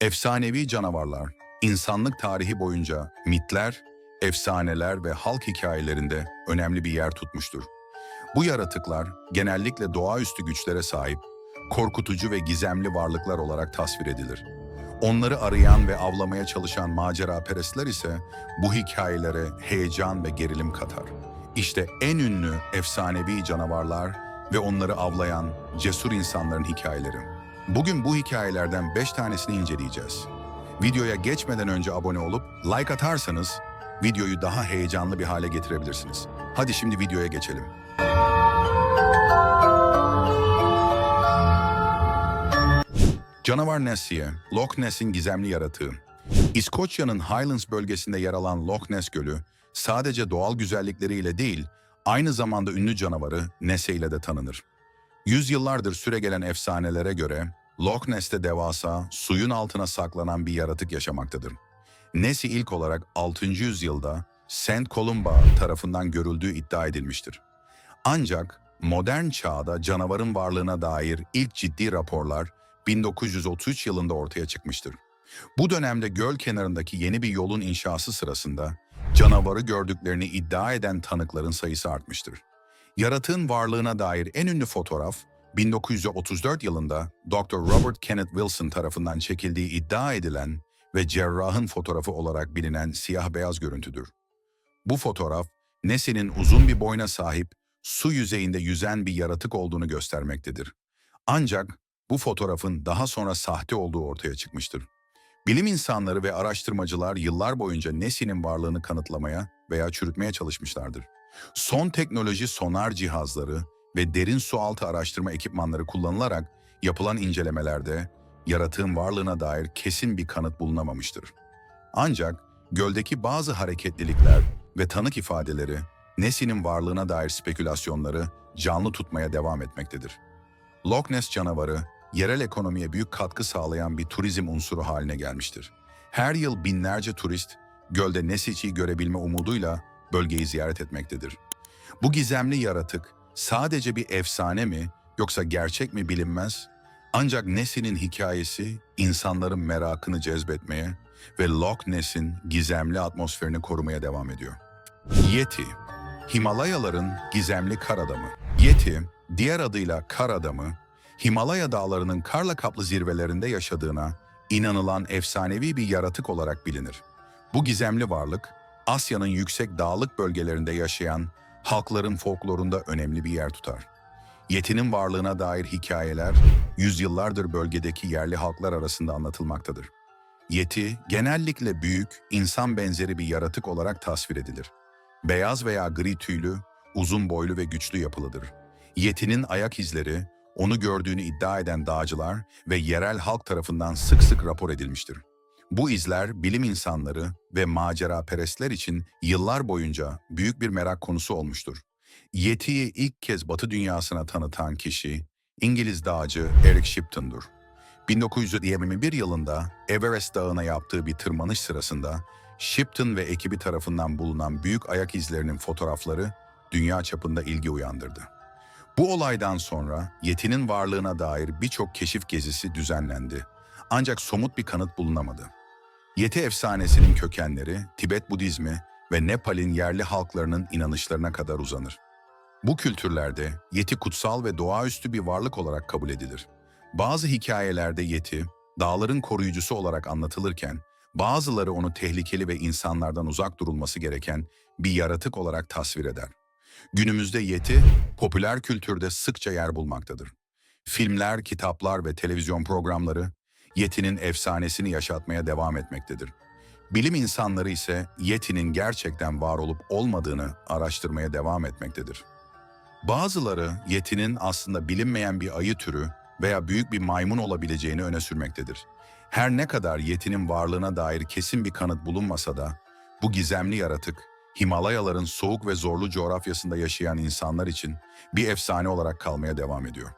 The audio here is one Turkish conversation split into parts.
Efsanevi canavarlar, insanlık tarihi boyunca mitler, efsaneler ve halk hikayelerinde önemli bir yer tutmuştur. Bu yaratıklar genellikle doğaüstü güçlere sahip, korkutucu ve gizemli varlıklar olarak tasvir edilir. Onları arayan ve avlamaya çalışan maceraperestler ise bu hikayelere heyecan ve gerilim katar. İşte en ünlü efsanevi canavarlar ve onları avlayan cesur insanların hikayeleri. Bugün bu hikayelerden 5 tanesini inceleyeceğiz. Videoya geçmeden önce abone olup like atarsanız videoyu daha heyecanlı bir hale getirebilirsiniz. Hadi şimdi videoya geçelim. Canavar Nessie'ye, Loch Ness'in gizemli yaratığı. İskoçya'nın Highlands bölgesinde yer alan Loch Ness Gölü, sadece doğal güzellikleriyle değil, aynı zamanda ünlü canavarı Nessie ile de tanınır. Yüzyıllardır süregelen efsanelere göre Loch Ness'te devasa, suyun altına saklanan bir yaratık yaşamaktadır. Nessie ilk olarak 6. yüzyılda St. Columba tarafından görüldüğü iddia edilmiştir. Ancak modern çağda canavarın varlığına dair ilk ciddi raporlar 1933 yılında ortaya çıkmıştır. Bu dönemde göl kenarındaki yeni bir yolun inşası sırasında canavarı gördüklerini iddia eden tanıkların sayısı artmıştır. Yaratığın varlığına dair en ünlü fotoğraf 1934 yılında Dr. Robert Kenneth Wilson tarafından çekildiği iddia edilen ve cerrahın fotoğrafı olarak bilinen siyah-beyaz görüntüdür. Bu fotoğraf Nessie'nin uzun bir boyna sahip, su yüzeyinde yüzen bir yaratık olduğunu göstermektedir. Ancak bu fotoğrafın daha sonra sahte olduğu ortaya çıkmıştır. Bilim insanları ve araştırmacılar yıllar boyunca Nessie'nin varlığını kanıtlamaya veya çürütmeye çalışmışlardır. Son teknoloji sonar cihazları ve derin sualtı araştırma ekipmanları kullanılarak yapılan incelemelerde yaratığın varlığına dair kesin bir kanıt bulunamamıştır. Ancak göldeki bazı hareketlilikler ve tanık ifadeleri Nessie'nin varlığına dair spekülasyonları canlı tutmaya devam etmektedir. Loch Ness canavarı, yerel ekonomiye büyük katkı sağlayan bir turizm unsuru haline gelmiştir. Her yıl binlerce turist, gölde Nessie'yi görebilme umuduyla bölgeyi ziyaret etmektedir. Bu gizemli yaratık sadece bir efsane mi yoksa gerçek mi bilinmez. Ancak Nessie'nin hikayesi insanların merakını cezbetmeye ve Loch Ness'in gizemli atmosferini korumaya devam ediyor. Yeti, Himalayaların gizemli kar adamı. Yeti, diğer adıyla kar adamı, Himalaya dağlarının karla kaplı zirvelerinde yaşadığına inanılan efsanevi bir yaratık olarak bilinir. Bu gizemli varlık, Asya'nın yüksek dağlık bölgelerinde yaşayan halkların folklorunda önemli bir yer tutar. Yeti'nin varlığına dair hikayeler, yüzyıllardır bölgedeki yerli halklar arasında anlatılmaktadır. Yeti, genellikle büyük, insan benzeri bir yaratık olarak tasvir edilir. Beyaz veya gri tüylü, uzun boylu ve güçlü yapılıdır. Yeti'nin ayak izleri, onu gördüğünü iddia eden dağcılar ve yerel halk tarafından sık sık rapor edilmiştir. Bu izler bilim insanları ve macera perestler için yıllar boyunca büyük bir merak konusu olmuştur. Yeti'yi ilk kez Batı dünyasına tanıtan kişi İngiliz dağcı Eric Shipton'dur. 1921 yılında Everest Dağı'na yaptığı bir tırmanış sırasında Shipton ve ekibi tarafından bulunan büyük ayak izlerinin fotoğrafları dünya çapında ilgi uyandırdı. Bu olaydan sonra Yeti'nin varlığına dair birçok keşif gezisi düzenlendi. Ancak somut bir kanıt bulunamadı. Yeti efsanesinin kökenleri Tibet Budizmi ve Nepal'in yerli halklarının inanışlarına kadar uzanır. Bu kültürlerde Yeti kutsal ve doğaüstü bir varlık olarak kabul edilir. Bazı hikayelerde Yeti, dağların koruyucusu olarak anlatılırken, bazıları onu tehlikeli ve insanlardan uzak durulması gereken bir yaratık olarak tasvir eder. Günümüzde Yeti, popüler kültürde sıkça yer bulmaktadır. Filmler, kitaplar ve televizyon programları, Yeti'nin efsanesini yaşatmaya devam etmektedir. Bilim insanları ise Yeti'nin gerçekten var olup olmadığını araştırmaya devam etmektedir. Bazıları Yeti'nin aslında bilinmeyen bir ayı türü veya büyük bir maymun olabileceğini öne sürmektedir. Her ne kadar Yeti'nin varlığına dair kesin bir kanıt bulunmasa da, bu gizemli yaratık, Himalayaların soğuk ve zorlu coğrafyasında yaşayan insanlar için bir efsane olarak kalmaya devam ediyor.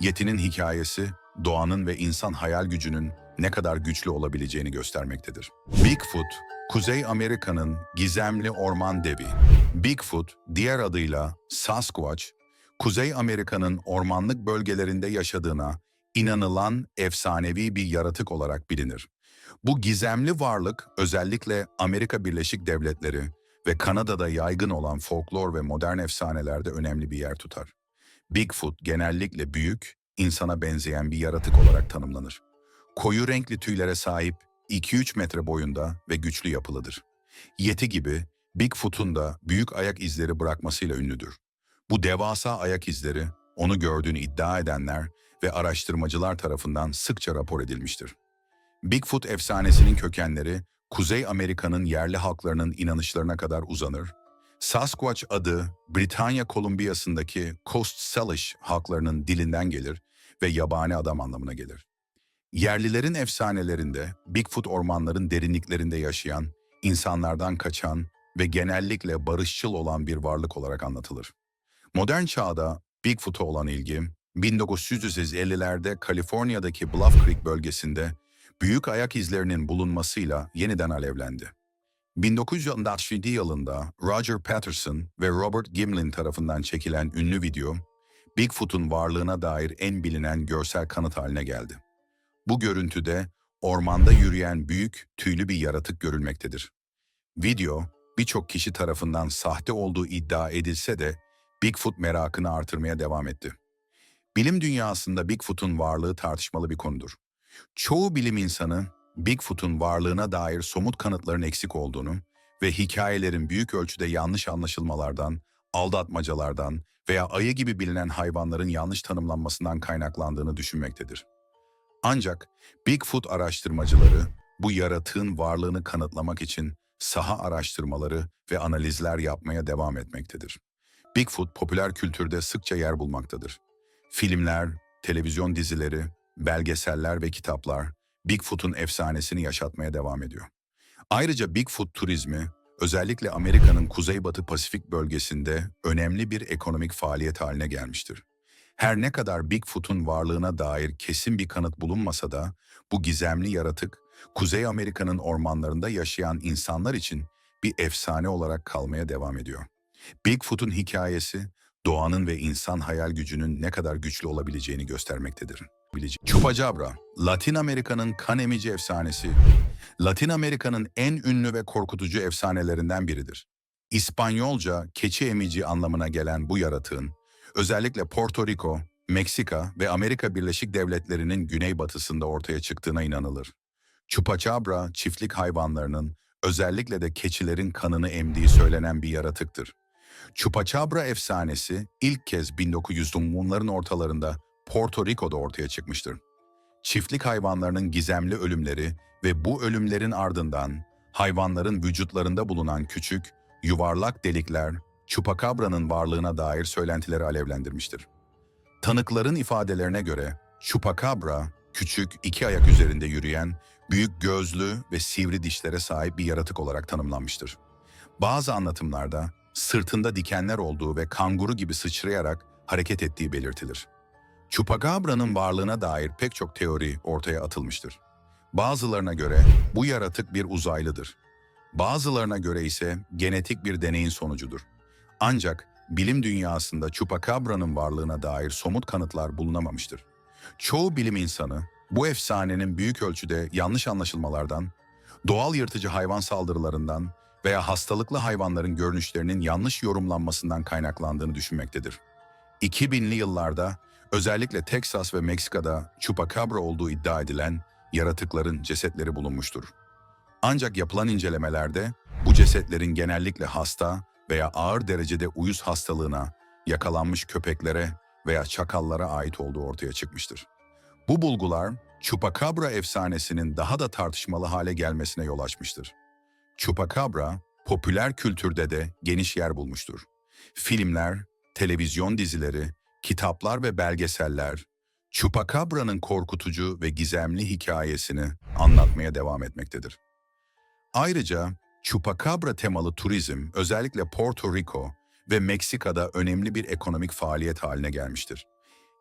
Yeti'nin hikayesi, doğanın ve insan hayal gücünün ne kadar güçlü olabileceğini göstermektedir. Bigfoot, Kuzey Amerika'nın gizemli orman devi. Bigfoot, diğer adıyla Sasquatch, Kuzey Amerika'nın ormanlık bölgelerinde yaşadığına inanılan efsanevi bir yaratık olarak bilinir. Bu gizemli varlık özellikle Amerika Birleşik Devletleri ve Kanada'da yaygın olan folklor ve modern efsanelerde önemli bir yer tutar. Bigfoot genellikle büyük, insana benzeyen bir yaratık olarak tanımlanır. Koyu renkli tüylere sahip 2-3 metre boyunda ve güçlü yapılıdır. Yeti gibi Bigfoot'un da büyük ayak izleri bırakmasıyla ünlüdür. Bu devasa ayak izleri onu gördüğünü iddia edenler ve araştırmacılar tarafından sıkça rapor edilmiştir. Bigfoot efsanesinin kökenleri Kuzey Amerika'nın yerli halklarının inanışlarına kadar uzanır. Sasquatch adı Britanya Kolumbiyası'ndaki Coast Salish halklarının dilinden gelir ve yabani adam anlamına gelir. Yerlilerin efsanelerinde Bigfoot ormanların derinliklerinde yaşayan, insanlardan kaçan ve genellikle barışçıl olan bir varlık olarak anlatılır. Modern çağda Bigfoot'a olan ilgi, 1950'lerde Kaliforniya'daki Bluff Creek bölgesinde büyük ayak izlerinin bulunmasıyla yeniden alevlendi. 1967 yılında Roger Patterson ve Robert Gimlin tarafından çekilen ünlü video, Bigfoot'un varlığına dair en bilinen görsel kanıt haline geldi. Bu görüntüde ormanda yürüyen büyük, tüylü bir yaratık görülmektedir. Video, birçok kişi tarafından sahte olduğu iddia edilse de Bigfoot merakını artırmaya devam etti. Bilim dünyasında Bigfoot'un varlığı tartışmalı bir konudur. Çoğu bilim insanı Bigfoot'un varlığına dair somut kanıtların eksik olduğunu ve hikayelerin büyük ölçüde yanlış anlaşılmalardan, aldatmacalardan veya ayı gibi bilinen hayvanların yanlış tanımlanmasından kaynaklandığını düşünmektedir. Ancak Bigfoot araştırmacıları bu yaratığın varlığını kanıtlamak için saha araştırmaları ve analizler yapmaya devam etmektedir. Bigfoot popüler kültürde sıkça yer bulmaktadır. Filmler, televizyon dizileri, belgeseller ve kitaplar Bigfoot'un efsanesini yaşatmaya devam ediyor. Ayrıca Bigfoot turizmi özellikle Amerika'nın Kuzeybatı Pasifik bölgesinde önemli bir ekonomik faaliyet haline gelmiştir. Her ne kadar Bigfoot'un varlığına dair kesin bir kanıt bulunmasa da bu gizemli yaratık Kuzey Amerika'nın ormanlarında yaşayan insanlar için bir efsane olarak kalmaya devam ediyor. Bigfoot'un hikayesi doğanın ve insan hayal gücünün ne kadar güçlü olabileceğini göstermektedir. Chupacabra, Latin Amerika'nın kan emici efsanesi, Latin Amerika'nın en ünlü ve korkutucu efsanelerinden biridir. İspanyolca keçi emici anlamına gelen bu yaratığın, özellikle Porto Rico, Meksika ve Amerika Birleşik Devletleri'nin güneybatısında ortaya çıktığına inanılır. Chupacabra, çiftlik hayvanlarının, özellikle de keçilerin kanını emdiği söylenen bir yaratıktır. Chupacabra efsanesi ilk kez 1910'ların ortalarında Porto Rico'da ortaya çıkmıştır. Çiftlik hayvanlarının gizemli ölümleri ve bu ölümlerin ardından hayvanların vücutlarında bulunan küçük, yuvarlak delikler Chupacabra'nın varlığına dair söylentileri alevlendirmiştir. Tanıkların ifadelerine göre Chupacabra, küçük iki ayak üzerinde yürüyen, büyük gözlü ve sivri dişlere sahip bir yaratık olarak tanımlanmıştır. Bazı anlatımlarda sırtında dikenler olduğu ve kanguru gibi sıçrayarak hareket ettiği belirtilir. Chupacabra'nın varlığına dair pek çok teori ortaya atılmıştır. Bazılarına göre bu yaratık bir uzaylıdır. Bazılarına göre ise genetik bir deneyin sonucudur. Ancak bilim dünyasında Chupacabra'nın varlığına dair somut kanıtlar bulunamamıştır. Çoğu bilim insanı bu efsanenin büyük ölçüde yanlış anlaşılmalardan, doğal yırtıcı hayvan saldırılarından veya hastalıklı hayvanların görünüşlerinin yanlış yorumlanmasından kaynaklandığını düşünmektedir. 2000'li yıllarda özellikle Teksas ve Meksika'da Chupacabra olduğu iddia edilen yaratıkların cesetleri bulunmuştur. Ancak yapılan incelemelerde bu cesetlerin genellikle hasta veya ağır derecede uyuz hastalığına, yakalanmış köpeklere veya çakallara ait olduğu ortaya çıkmıştır. Bu bulgular Chupacabra efsanesinin daha da tartışmalı hale gelmesine yol açmıştır. Chupacabra, popüler kültürde de geniş yer bulmuştur. Filmler, televizyon dizileri, kitaplar ve belgeseller, Chupacabra'nın korkutucu ve gizemli hikayesini anlatmaya devam etmektedir. Ayrıca Chupacabra temalı turizm özellikle Porto Rico ve Meksika'da önemli bir ekonomik faaliyet haline gelmiştir.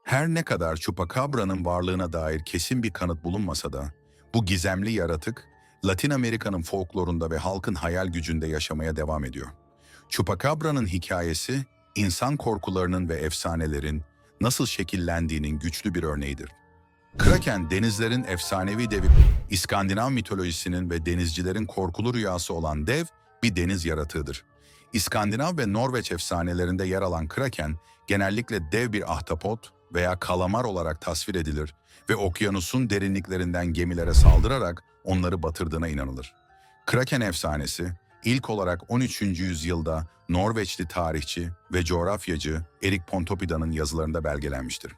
Her ne kadar Chupacabra'nın varlığına dair kesin bir kanıt bulunmasa da, bu gizemli yaratık, Latin Amerika'nın folklorunda ve halkın hayal gücünde yaşamaya devam ediyor. Chupacabra'nın hikayesi, insan korkularının ve efsanelerin nasıl şekillendiğinin güçlü bir örneğidir. Kraken denizlerin efsanevi devi, İskandinav mitolojisinin ve denizcilerin korkulu rüyası olan dev bir deniz yaratığıdır. İskandinav ve Norveç efsanelerinde yer alan kraken genellikle dev bir ahtapot veya kalamar olarak tasvir edilir ve okyanusun derinliklerinden gemilere saldırarak onları batırdığına inanılır. Kraken efsanesi ilk olarak 13. yüzyılda Norveçli tarihçi ve coğrafyacı Erik Pontoppidan'ın yazılarında belgelenmiştir.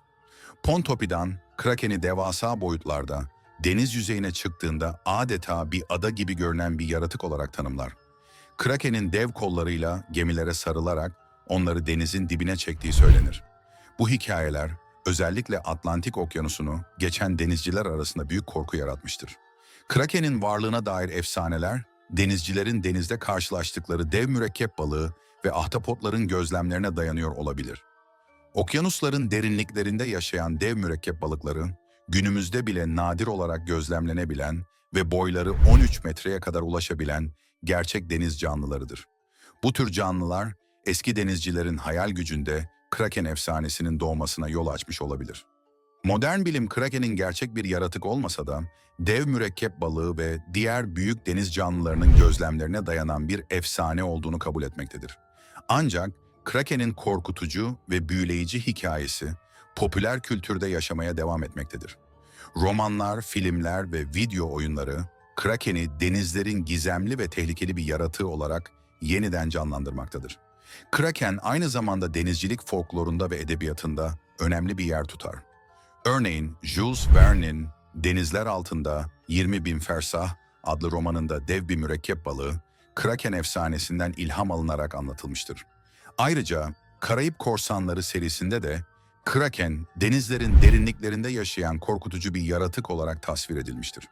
Pontoppidan, Kraken'i devasa boyutlarda, deniz yüzeyine çıktığında adeta bir ada gibi görünen bir yaratık olarak tanımlar. Kraken'in dev kollarıyla gemilere sarılarak onları denizin dibine çektiği söylenir. Bu hikayeler özellikle Atlantik Okyanusu'nu geçen denizciler arasında büyük korku yaratmıştır. Kraken'in varlığına dair efsaneler, denizcilerin denizde karşılaştıkları dev mürekkep balığı ve ahtapotların gözlemlerine dayanıyor olabilir. Okyanusların derinliklerinde yaşayan dev mürekkep balıkları, günümüzde bile nadir olarak gözlemlenebilen ve boyları 13 metreye kadar ulaşabilen gerçek deniz canlılarıdır. Bu tür canlılar, eski denizcilerin hayal gücünde Kraken efsanesinin doğmasına yol açmış olabilir. Modern bilim Kraken'in gerçek bir yaratık olmasa da, dev mürekkep balığı ve diğer büyük deniz canlılarının gözlemlerine dayanan bir efsane olduğunu kabul etmektedir. Ancak Kraken'in korkutucu ve büyüleyici hikayesi popüler kültürde yaşamaya devam etmektedir. Romanlar, filmler ve video oyunları Kraken'i denizlerin gizemli ve tehlikeli bir yaratığı olarak yeniden canlandırmaktadır. Kraken aynı zamanda denizcilik folklorunda ve edebiyatında önemli bir yer tutar. Örneğin Jules Verne'in Denizler Altında 20 Bin Fersah adlı romanında dev bir mürekkep balığı, Kraken efsanesinden ilham alınarak anlatılmıştır. Ayrıca Karayip Korsanları serisinde de Kraken, denizlerin derinliklerinde yaşayan korkutucu bir yaratık olarak tasvir edilmiştir.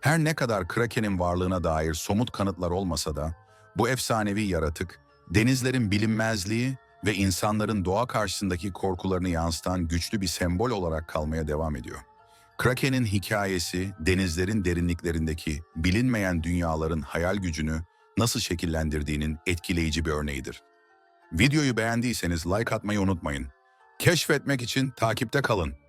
Her ne kadar Kraken'in varlığına dair somut kanıtlar olmasa da, bu efsanevi yaratık, denizlerin bilinmezliği ve insanların doğa karşısındaki korkularını yansıtan güçlü bir sembol olarak kalmaya devam ediyor. Kraken'in hikayesi, denizlerin derinliklerindeki bilinmeyen dünyaların hayal gücünü nasıl şekillendirdiğinin etkileyici bir örneğidir. Videoyu beğendiyseniz like atmayı unutmayın. Keşfetmek için takipte kalın.